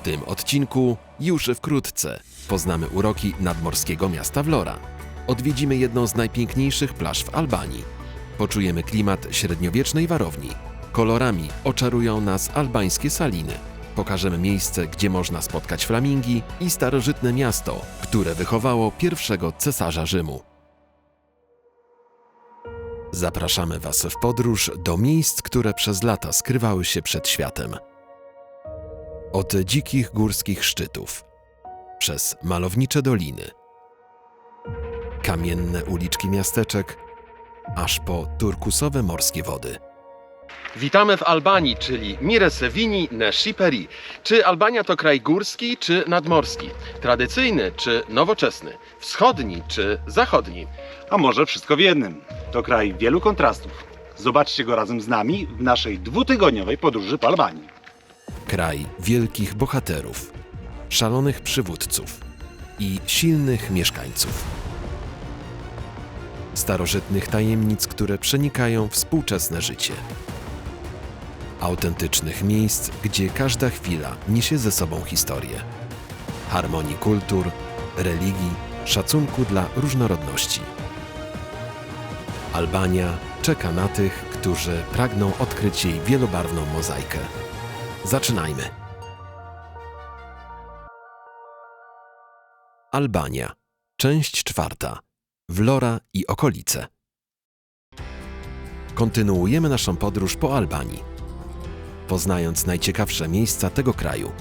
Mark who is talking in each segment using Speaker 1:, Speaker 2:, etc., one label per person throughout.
Speaker 1: W tym odcinku już wkrótce poznamy uroki nadmorskiego miasta Vlora. Odwiedzimy jedną z najpiękniejszych plaż w Albanii. Poczujemy klimat średniowiecznej warowni. Kolorami oczarują nas albańskie saliny. Pokażemy miejsce, gdzie można spotkać flamingi i starożytne miasto, które wychowało pierwszego cesarza Rzymu. Zapraszamy Was w podróż do miejsc, które przez lata skrywały się przed światem. Od dzikich górskich szczytów, przez malownicze doliny, kamienne uliczki miasteczek, aż po turkusowe morskie wody.
Speaker 2: Witamy w Albanii, czyli Mire Sevini ne Shiperi. Czy Albania to kraj górski czy nadmorski? Tradycyjny czy nowoczesny? Wschodni czy zachodni?
Speaker 3: A może wszystko w jednym. To kraj wielu kontrastów. Zobaczcie go razem z nami w naszej dwutygodniowej podróży po Albanii.
Speaker 1: Kraj wielkich bohaterów, szalonych przywódców i silnych mieszkańców. Starożytnych tajemnic, które przenikają współczesne życie. Autentycznych miejsc, gdzie każda chwila niesie ze sobą historię. Harmonii kultur, religii, szacunku dla różnorodności. Albania czeka na tych, którzy pragną odkryć jej wielobarwną mozaikę. Zaczynajmy. Albania. Część czwarta. Vlora i okolice. Kontynuujemy naszą podróż po Albanii, poznając najciekawsze miejsca tego kraju.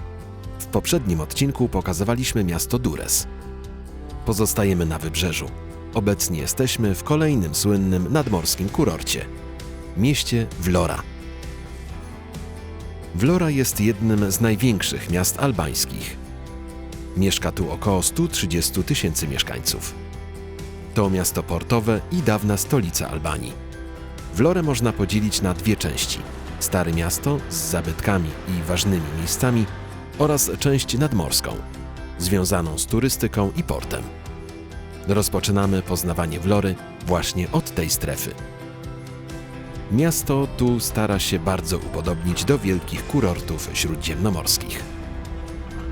Speaker 1: W poprzednim odcinku pokazywaliśmy miasto Dures. Pozostajemy na wybrzeżu. Obecnie jesteśmy w kolejnym słynnym nadmorskim kurorcie mieście Vlora. Vlora jest jednym z największych miast albańskich. Mieszka tu około 130 tysięcy mieszkańców. To miasto portowe i dawna stolica Albanii. Vlorę można podzielić na dwie części: Stare miasto z zabytkami i ważnymi miejscami oraz część nadmorską, związaną z turystyką i portem. Rozpoczynamy poznawanie Vlory właśnie od tej strefy. Miasto tu stara się bardzo upodobnić do wielkich kurortów śródziemnomorskich.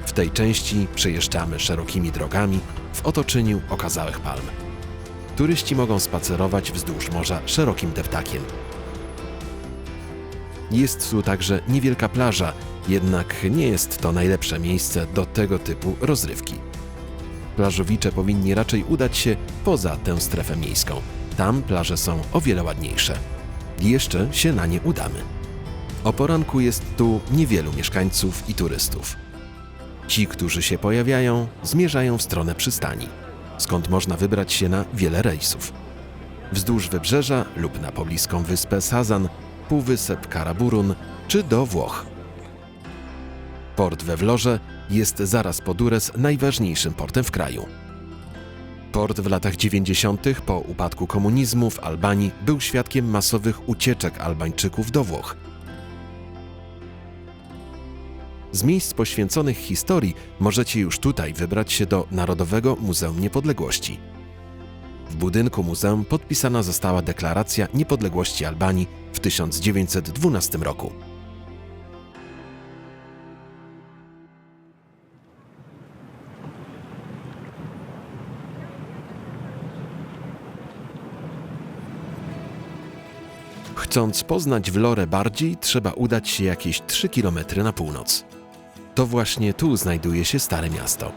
Speaker 1: W tej części przejeżdżamy szerokimi drogami w otoczeniu okazałych palm. Turyści mogą spacerować wzdłuż morza szerokim deptakiem. Jest tu także niewielka plaża, jednak nie jest to najlepsze miejsce do tego typu rozrywki. Plażowicze powinni raczej udać się poza tę strefę miejską. Tam plaże są o wiele ładniejsze jeszcze się na nie udamy. O poranku jest tu niewielu mieszkańców i turystów. Ci, którzy się pojawiają, zmierzają w stronę przystani, skąd można wybrać się na wiele rejsów. Wzdłuż wybrzeża lub na pobliską wyspę Sazan, półwysep Karaburun czy do Włoch. Port we Wlorze jest zaraz po Dures najważniejszym portem w kraju. Port w latach 90. po upadku komunizmu w Albanii był świadkiem masowych ucieczek Albańczyków do Włoch. Z miejsc poświęconych historii możecie już tutaj wybrać się do Narodowego Muzeum Niepodległości. W budynku muzeum podpisana została deklaracja niepodległości Albanii w 1912 roku. Chcąc poznać Vlorę bardziej, trzeba udać się jakieś 3 km na północ. To właśnie tu znajduje się Stare Miasto.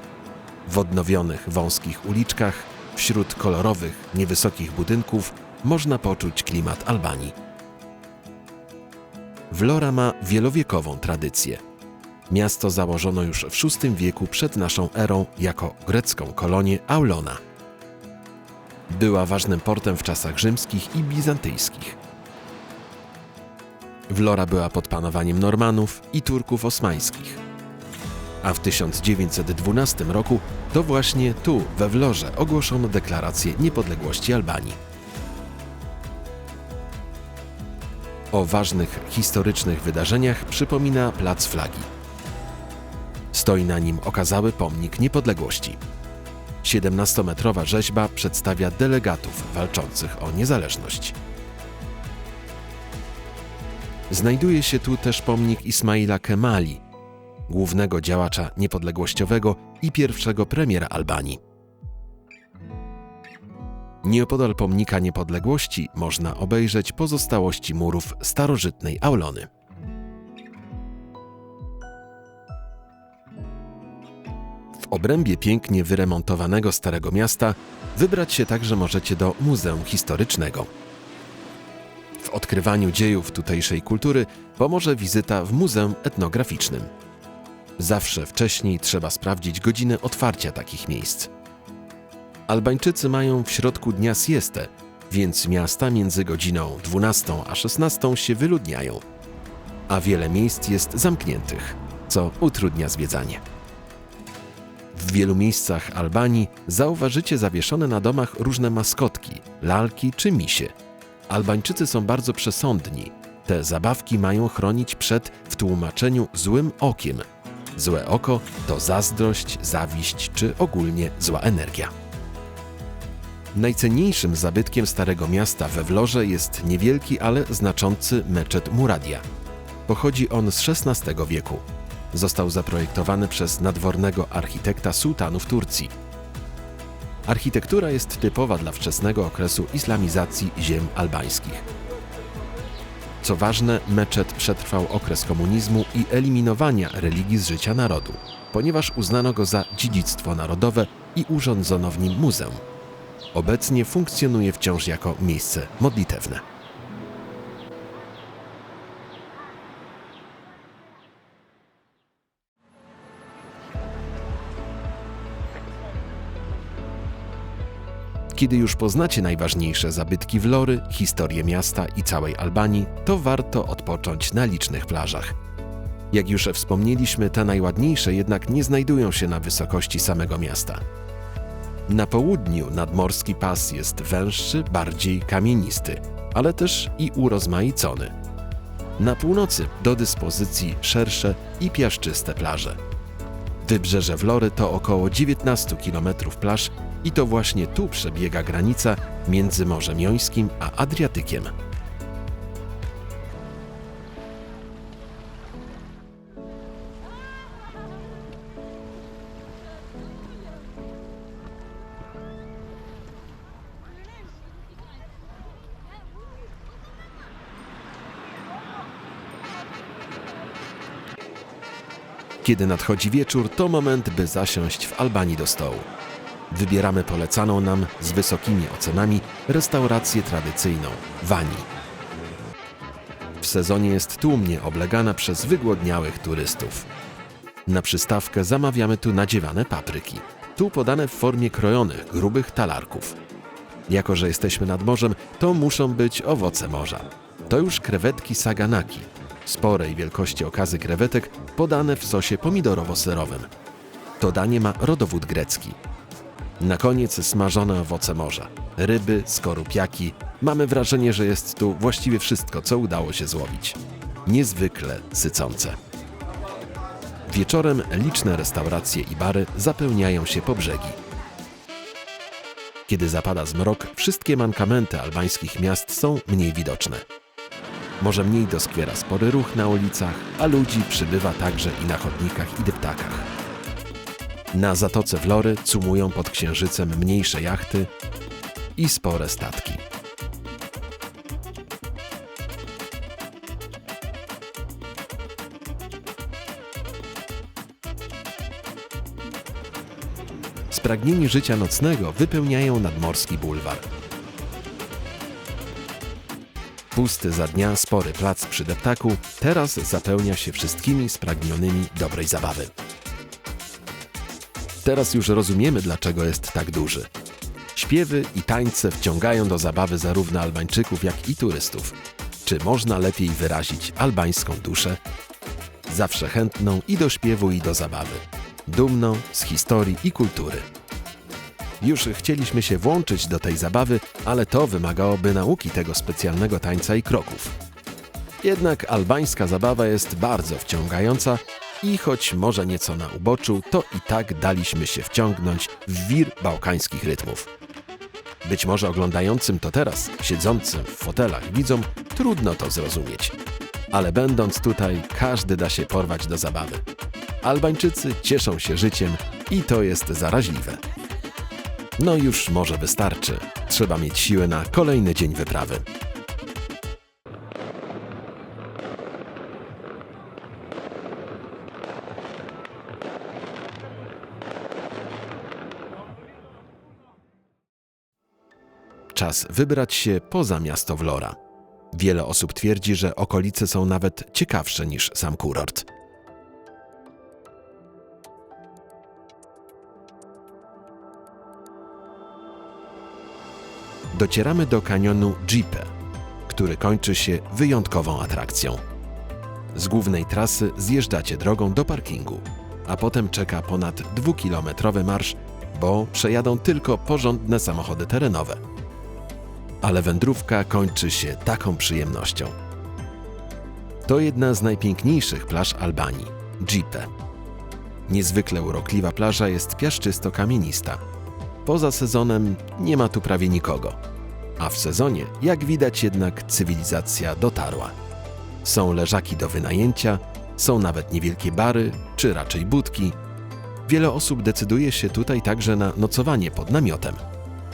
Speaker 1: W odnowionych, wąskich uliczkach, wśród kolorowych, niewysokich budynków można poczuć klimat Albanii. Vlora ma wielowiekową tradycję. Miasto założono już w VI wieku przed naszą erą jako grecką kolonię Aulona. Była ważnym portem w czasach rzymskich i bizantyjskich. Vlora była pod panowaniem Normanów i Turków osmańskich. A w 1912 roku to właśnie tu, we Wlorze, ogłoszono deklarację niepodległości Albanii. O ważnych historycznych wydarzeniach przypomina Plac Flagi. Stoi na nim okazały pomnik niepodległości. 17-metrowa rzeźba przedstawia delegatów walczących o niezależność. Znajduje się tu też pomnik Ismaila Kemali, głównego działacza niepodległościowego i pierwszego premiera Albanii. Nieopodal pomnika niepodległości można obejrzeć pozostałości murów starożytnej Aulony. W obrębie pięknie wyremontowanego Starego Miasta wybrać się także możecie do Muzeum Historycznego. W odkrywaniu dziejów tutejszej kultury pomoże wizyta w Muzeum Etnograficznym. Zawsze wcześniej trzeba sprawdzić godzinę otwarcia takich miejsc. Albańczycy mają w środku dnia siestę, więc miasta między godziną 12 a 16 się wyludniają, a wiele miejsc jest zamkniętych, co utrudnia zwiedzanie. W wielu miejscach Albanii zauważycie zawieszone na domach różne maskotki, lalki czy misie. Albańczycy są bardzo przesądni. Te zabawki mają chronić przed, w tłumaczeniu, złym okiem. Złe oko to zazdrość, zawiść czy ogólnie zła energia. Najcenniejszym zabytkiem Starego Miasta we Wlorze jest niewielki, ale znaczący meczet Muradia. Pochodzi on z XVI wieku. Został zaprojektowany przez nadwornego architekta sułtanów Turcji. Architektura jest typowa dla wczesnego okresu islamizacji ziem albańskich. Co ważne, meczet przetrwał okres komunizmu i eliminowania religii z życia narodu, ponieważ uznano go za dziedzictwo narodowe i urządzono w nim muzeum. Obecnie funkcjonuje wciąż jako miejsce modlitewne. Kiedy już poznacie najważniejsze zabytki Wlory, historię miasta i całej Albanii, to warto odpocząć na licznych plażach. Jak już wspomnieliśmy, te najładniejsze jednak nie znajdują się na wysokości samego miasta. Na południu nadmorski pas jest węższy, bardziej kamienisty, ale też i urozmaicony. Na północy do dyspozycji szersze i piaszczyste plaże. Wybrzeże Wlory to około 19 km plaż i to właśnie tu przebiega granica między Morzem Jońskim a Adriatykiem. Kiedy nadchodzi wieczór, to moment, by zasiąść w Albanii do stołu. Wybieramy polecaną nam z wysokimi ocenami restaurację tradycyjną Wani. W sezonie jest tłumnie oblegana przez wygłodniałych turystów. Na przystawkę zamawiamy tu nadziewane papryki, tu podane w formie krojonych, grubych talarków. Jako, że jesteśmy nad morzem, to muszą być owoce morza. To już krewetki saganaki, sporej wielkości okazy krewetek podane w sosie pomidorowo-serowym. To danie ma rodowód grecki. Na koniec smażone owoce morza, ryby, skorupiaki. Mamy wrażenie, że jest tu właściwie wszystko, co udało się złowić. Niezwykle sycące. Wieczorem liczne restauracje i bary zapełniają się po brzegi. Kiedy zapada zmrok, wszystkie mankamenty albańskich miast są mniej widoczne. Może mniej doskwiera spory ruch na ulicach, a ludzi przybywa także i na chodnikach i deptakach. Na zatoce Wlory cumują pod księżycem mniejsze jachty i spore statki. Spragnieni życia nocnego wypełniają nadmorski bulwar. Pusty za dnia spory plac przy deptaku teraz zapełnia się wszystkimi spragnionymi dobrej zabawy. Teraz już rozumiemy, dlaczego jest tak duży. Śpiewy i tańce wciągają do zabawy zarówno Albańczyków, jak i turystów. Czy można lepiej wyrazić albańską duszę? Zawsze chętną i do śpiewu, i do zabawy. Dumną z historii i kultury. Już chcieliśmy się włączyć do tej zabawy, ale to wymagałoby nauki tego specjalnego tańca i kroków. Jednak albańska zabawa jest bardzo wciągająca i choć może nieco na uboczu, to i tak daliśmy się wciągnąć w wir bałkańskich rytmów. Być może oglądającym to teraz, siedzącym w fotelach widzom, trudno to zrozumieć. Ale będąc tutaj, każdy da się porwać do zabawy. Albańczycy cieszą się życiem i to jest zaraźliwe. No już może wystarczy. Trzeba mieć siłę na kolejny dzień wyprawy. Czas wybrać się poza miasto Vlora. Wiele osób twierdzi, że okolice są nawet ciekawsze niż sam kurort. Docieramy do kanionu Jeepe, który kończy się wyjątkową atrakcją. Z głównej trasy zjeżdżacie drogą do parkingu, a potem czeka ponad dwukilometrowy marsz, bo przejadą tylko porządne samochody terenowe ale wędrówka kończy się taką przyjemnością. To jedna z najpiękniejszych plaż Albanii Jeepe. Niezwykle urokliwa plaża jest piaszczysto-kamienista. Poza sezonem nie ma tu prawie nikogo, a w sezonie, jak widać, jednak cywilizacja dotarła. Są leżaki do wynajęcia, są nawet niewielkie bary, czy raczej budki. Wiele osób decyduje się tutaj także na nocowanie pod namiotem.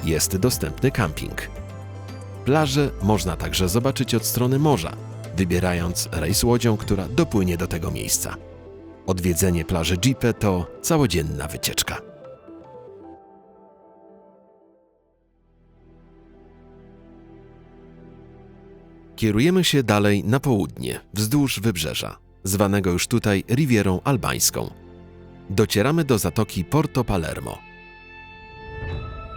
Speaker 1: Jest dostępny camping. Plaże można także zobaczyć od strony morza, wybierając rejs łodzią, która dopłynie do tego miejsca. Odwiedzenie plaży Jeepe to całodzienna wycieczka. Kierujemy się dalej na południe, wzdłuż wybrzeża, zwanego już tutaj Rivierą Albańską. Docieramy do zatoki Porto Palermo.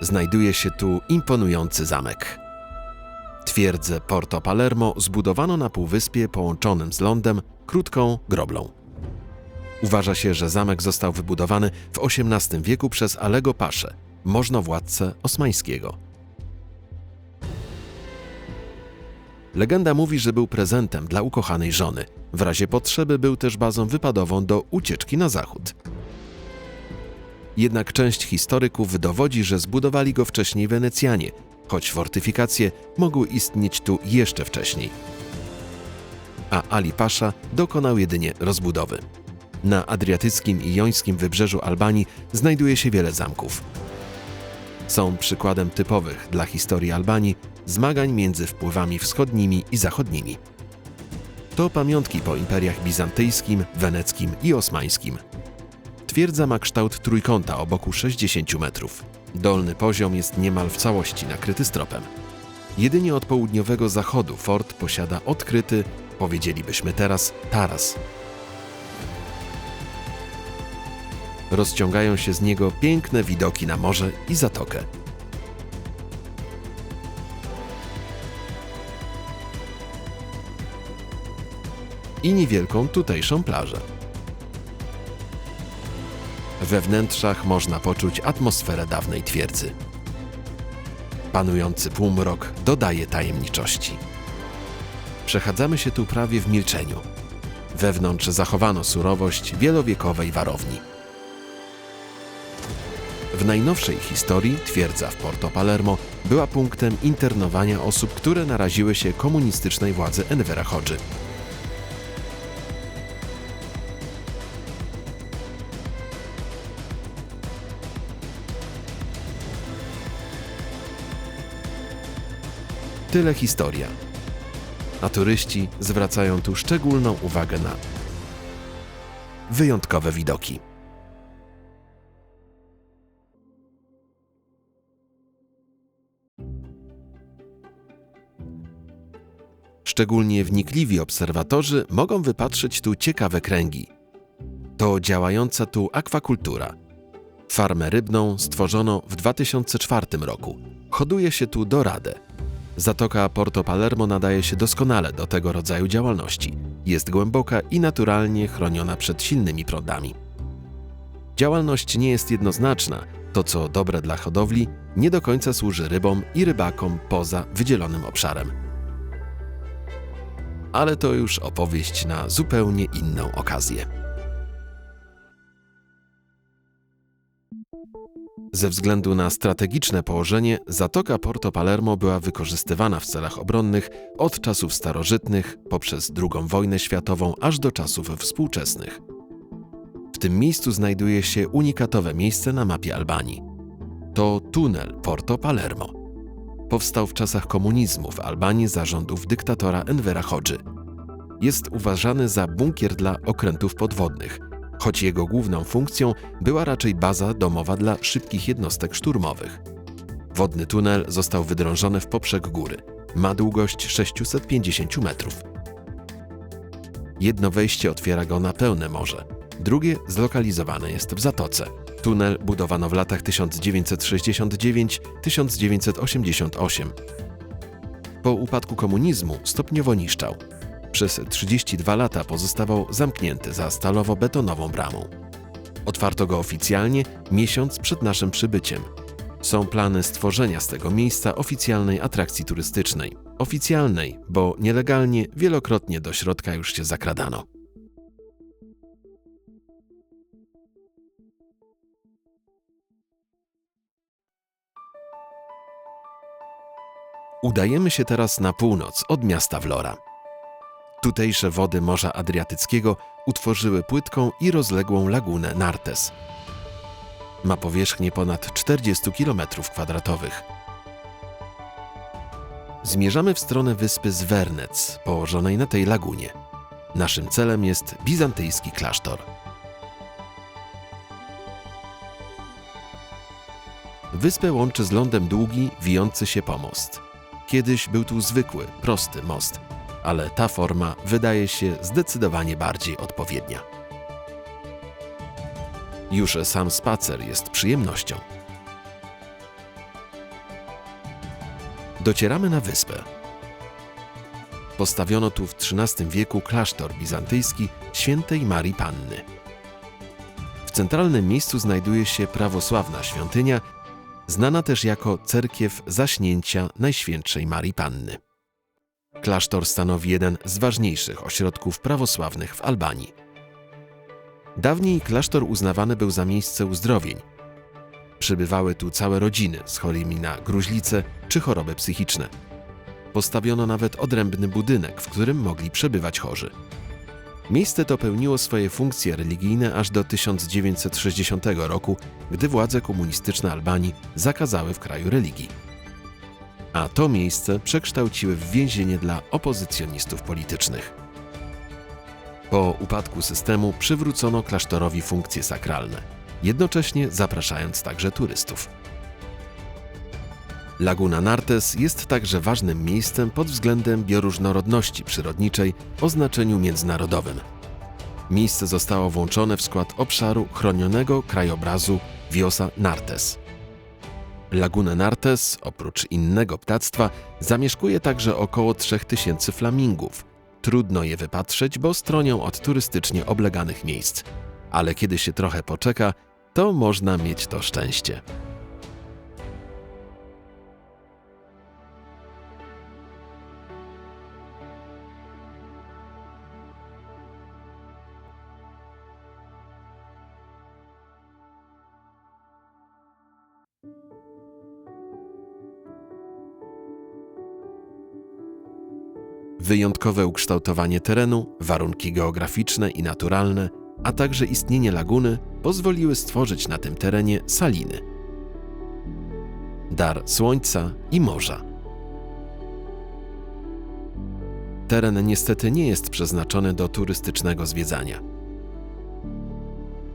Speaker 1: Znajduje się tu imponujący zamek. Twierdzę Porto Palermo zbudowano na półwyspie połączonym z lądem krótką groblą. Uważa się, że zamek został wybudowany w XVIII wieku przez Alego Paszę, możnowładcę osmańskiego. Legenda mówi, że był prezentem dla ukochanej żony. W razie potrzeby był też bazą wypadową do ucieczki na zachód. Jednak część historyków dowodzi, że zbudowali go wcześniej Wenecjanie, choć fortyfikacje mogły istnieć tu jeszcze wcześniej. A Ali Pasza dokonał jedynie rozbudowy. Na adriatyckim i jońskim wybrzeżu Albanii znajduje się wiele zamków. Są przykładem typowych dla historii Albanii zmagań między wpływami wschodnimi i zachodnimi. To pamiątki po imperiach bizantyjskim, weneckim i osmańskim. Twierdza ma kształt trójkąta o boku 60 metrów. Dolny poziom jest niemal w całości nakryty stropem. Jedynie od południowego zachodu fort posiada odkryty, powiedzielibyśmy teraz, taras. Rozciągają się z niego piękne widoki na morze i zatokę. I niewielką tutejszą plażę. We wnętrzach można poczuć atmosferę dawnej twierdzy. Panujący półmrok dodaje tajemniczości. Przechadzamy się tu prawie w milczeniu. Wewnątrz zachowano surowość wielowiekowej warowni. W najnowszej historii twierdza w Porto Palermo była punktem internowania osób, które naraziły się komunistycznej władzy Envera Hodży. Tyle historia. A turyści zwracają tu szczególną uwagę na wyjątkowe widoki. Szczególnie wnikliwi obserwatorzy mogą wypatrzeć tu ciekawe kręgi. To działająca tu akwakultura. Farmę rybną stworzono w 2004 roku. Hoduje się tu doradę. Zatoka Porto Palermo nadaje się doskonale do tego rodzaju działalności. Jest głęboka i naturalnie chroniona przed silnymi prądami. Działalność nie jest jednoznaczna. To, co dobre dla hodowli, nie do końca służy rybom i rybakom poza wydzielonym obszarem. Ale to już opowieść na zupełnie inną okazję. Ze względu na strategiczne położenie, zatoka Porto Palermo była wykorzystywana w celach obronnych od czasów starożytnych poprzez II wojnę światową aż do czasów współczesnych. W tym miejscu znajduje się unikatowe miejsce na mapie Albanii. To tunel Porto Palermo. Powstał w czasach komunizmu w Albanii za rządów dyktatora Envera Hodży. Jest uważany za bunkier dla okrętów podwodnych, choć jego główną funkcją była raczej baza domowa dla szybkich jednostek szturmowych. Wodny tunel został wydrążony w poprzek góry. Ma długość 650 metrów. Jedno wejście otwiera go na pełne morze, drugie zlokalizowane jest w zatoce. Tunel budowano w latach 1969-1988. Po upadku komunizmu stopniowo niszczał. Przez 32 lata pozostawał zamknięty za stalowo-betonową bramą. Otwarto go oficjalnie miesiąc przed naszym przybyciem. Są plany stworzenia z tego miejsca oficjalnej atrakcji turystycznej. Oficjalnej, bo nielegalnie wielokrotnie do środka już się zakradano. Udajemy się teraz na północ od miasta Vlora. Tutejsze wody Morza Adriatyckiego utworzyły płytką i rozległą lagunę Nartes. Ma powierzchnię ponad 40 km2. Zmierzamy w stronę wyspy Zwernec, położonej na tej lagunie. Naszym celem jest bizantyjski klasztor. Wyspę łączy z lądem długi, wijący się pomost. Kiedyś był tu zwykły, prosty most, ale ta forma wydaje się zdecydowanie bardziej odpowiednia. Już sam spacer jest przyjemnością. Docieramy na wyspę. Postawiono tu w XIII wieku klasztor bizantyjski świętej Marii Panny. W centralnym miejscu znajduje się prawosławna świątynia, znana też jako cerkiew zaśnięcia Najświętszej Marii Panny. Klasztor stanowi jeden z ważniejszych ośrodków prawosławnych w Albanii. Dawniej klasztor uznawany był za miejsce uzdrowień. Przybywały tu całe rodziny z chorymi na gruźlicę czy choroby psychiczne. Postawiono nawet odrębny budynek, w którym mogli przebywać chorzy. Miejsce to pełniło swoje funkcje religijne aż do 1960 roku, gdy władze komunistyczne Albanii zakazały w kraju religii. A to miejsce przekształciły w więzienie dla opozycjonistów politycznych. Po upadku systemu przywrócono klasztorowi funkcje sakralne, jednocześnie zapraszając także turystów. Laguna Nartes jest także ważnym miejscem pod względem bioróżnorodności przyrodniczej o znaczeniu międzynarodowym. Miejsce zostało włączone w skład obszaru chronionego krajobrazu Viosa Nartes. Lagunę Nartes, oprócz innego ptactwa, zamieszkuje także około 3000 flamingów. Trudno je wypatrzeć, bo stronią od turystycznie obleganych miejsc. Ale kiedy się trochę poczeka, to można mieć to szczęście. Wyjątkowe ukształtowanie terenu, warunki geograficzne i naturalne, a także istnienie laguny pozwoliły stworzyć na tym terenie saliny. Dar słońca i morza. Teren niestety nie jest przeznaczony do turystycznego zwiedzania.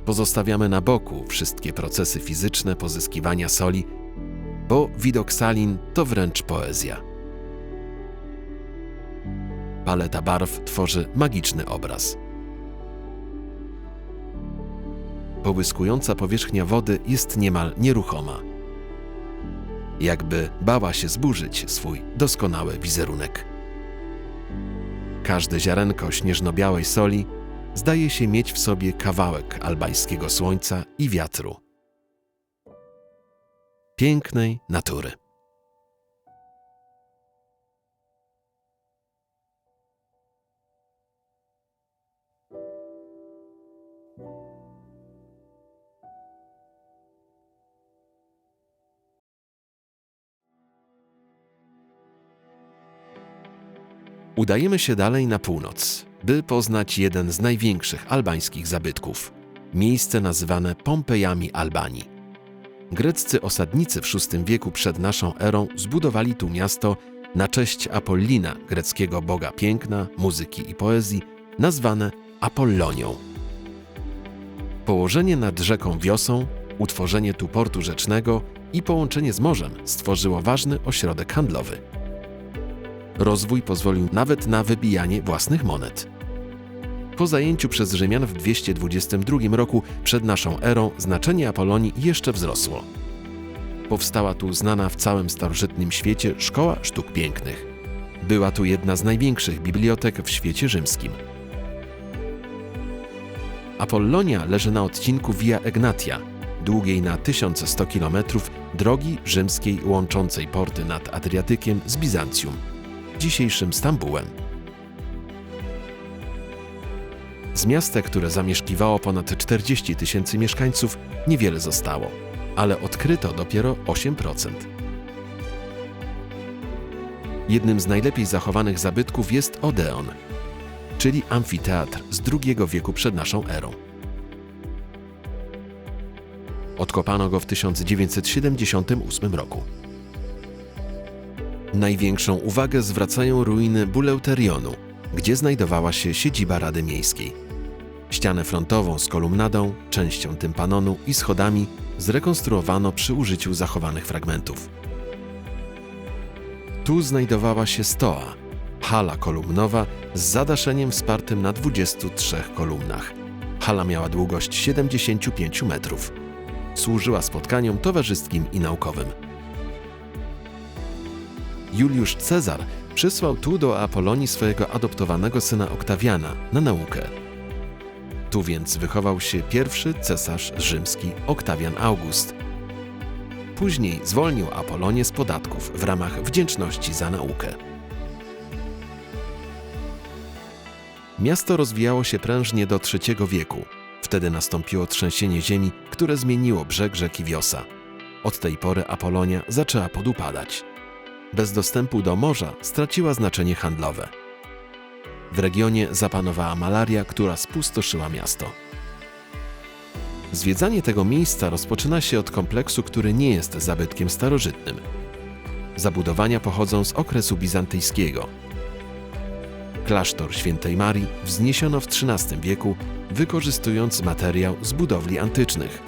Speaker 1: Pozostawiamy na boku wszystkie procesy fizyczne pozyskiwania soli, bo widok salin to wręcz poezja paleta barw tworzy magiczny obraz. Połyskująca powierzchnia wody jest niemal nieruchoma. Jakby bała się zburzyć swój doskonały wizerunek. Każde ziarenko śnieżno-białej soli zdaje się mieć w sobie kawałek albańskiego słońca i wiatru. Pięknej natury. Udajemy się dalej na północ, by poznać jeden z największych albańskich zabytków miejsce nazywane Pompejami Albanii. Greccy osadnicy w VI wieku przed naszą erą zbudowali tu miasto na cześć Apollina, greckiego boga piękna, muzyki i poezji, nazwane Apollonią. Położenie nad rzeką Wiosą, utworzenie tu portu rzecznego i połączenie z morzem stworzyło ważny ośrodek handlowy. Rozwój pozwolił nawet na wybijanie własnych monet. Po zajęciu przez Rzymian w 222 roku przed naszą erą znaczenie Apolonii jeszcze wzrosło. Powstała tu znana w całym starożytnym świecie Szkoła Sztuk Pięknych. Była tu jedna z największych bibliotek w świecie rzymskim. Apollonia leży na odcinku Via Egnatia, długiej na 1100 km drogi rzymskiej łączącej porty nad Adriatykiem z Bizancjum, dzisiejszym Stambułem. Z miasta, które zamieszkiwało ponad 40 tysięcy mieszkańców, niewiele zostało, ale odkryto dopiero 8%. Jednym z najlepiej zachowanych zabytków jest Odeon, czyli amfiteatr z II wieku przed naszą erą. Odkopano go w 1978 roku. Największą uwagę zwracają ruiny Buleuterionu, gdzie znajdowała się siedziba Rady Miejskiej. Ścianę frontową z kolumnadą, częścią tympanonu i schodami zrekonstruowano przy użyciu zachowanych fragmentów. Tu znajdowała się stoa, hala kolumnowa z zadaszeniem wspartym na 23 kolumnach. Hala miała długość 75 metrów. Służyła spotkaniom towarzyskim i naukowym. Juliusz Cezar przysłał tu do Apolonii swojego adoptowanego syna Oktawiana na naukę. Tu więc wychował się pierwszy cesarz rzymski Oktawian August. Później zwolnił Apolonię z podatków w ramach wdzięczności za naukę. Miasto rozwijało się prężnie do III wieku. Wtedy nastąpiło trzęsienie ziemi, które zmieniło brzeg rzeki Wiosa. Od tej pory Apolonia zaczęła podupadać. Bez dostępu do morza straciła znaczenie handlowe. W regionie zapanowała malaria, która spustoszyła miasto. Zwiedzanie tego miejsca rozpoczyna się od kompleksu, który nie jest zabytkiem starożytnym. Zabudowania pochodzą z okresu bizantyjskiego. Klasztor świętej Marii wzniesiono w XIII wieku, wykorzystując materiał z budowli antycznych.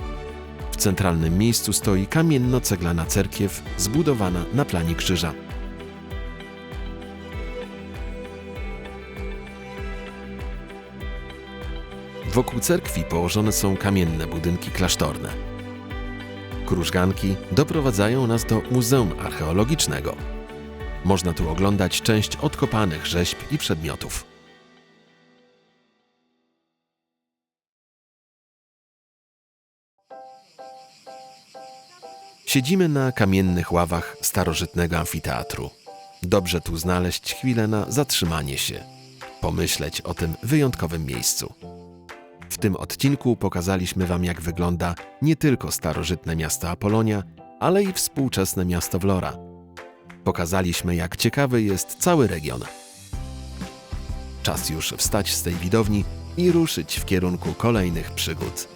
Speaker 1: W centralnym miejscu stoi kamienno-ceglana cerkiew zbudowana na planie krzyża. Wokół cerkwi położone są kamienne budynki klasztorne. Krużganki doprowadzają nas do Muzeum Archeologicznego. Można tu oglądać część odkopanych rzeźb i przedmiotów. Siedzimy na kamiennych ławach starożytnego amfiteatru. Dobrze tu znaleźć chwilę na zatrzymanie się, pomyśleć o tym wyjątkowym miejscu. W tym odcinku pokazaliśmy Wam, jak wygląda nie tylko starożytne miasto Apolonia, ale i współczesne miasto Vlora. Pokazaliśmy, jak ciekawy jest cały region. Czas już wstać z tej widowni i ruszyć w kierunku kolejnych przygód.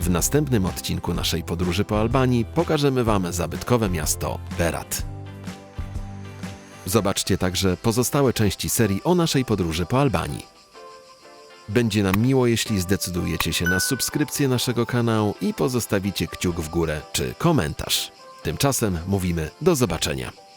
Speaker 1: W następnym odcinku naszej podróży po Albanii pokażemy Wam zabytkowe miasto Berat. Zobaczcie także pozostałe części serii o naszej podróży po Albanii. Będzie nam miło, jeśli zdecydujecie się na subskrypcję naszego kanału i pozostawicie kciuk w górę czy komentarz. Tymczasem mówimy do zobaczenia.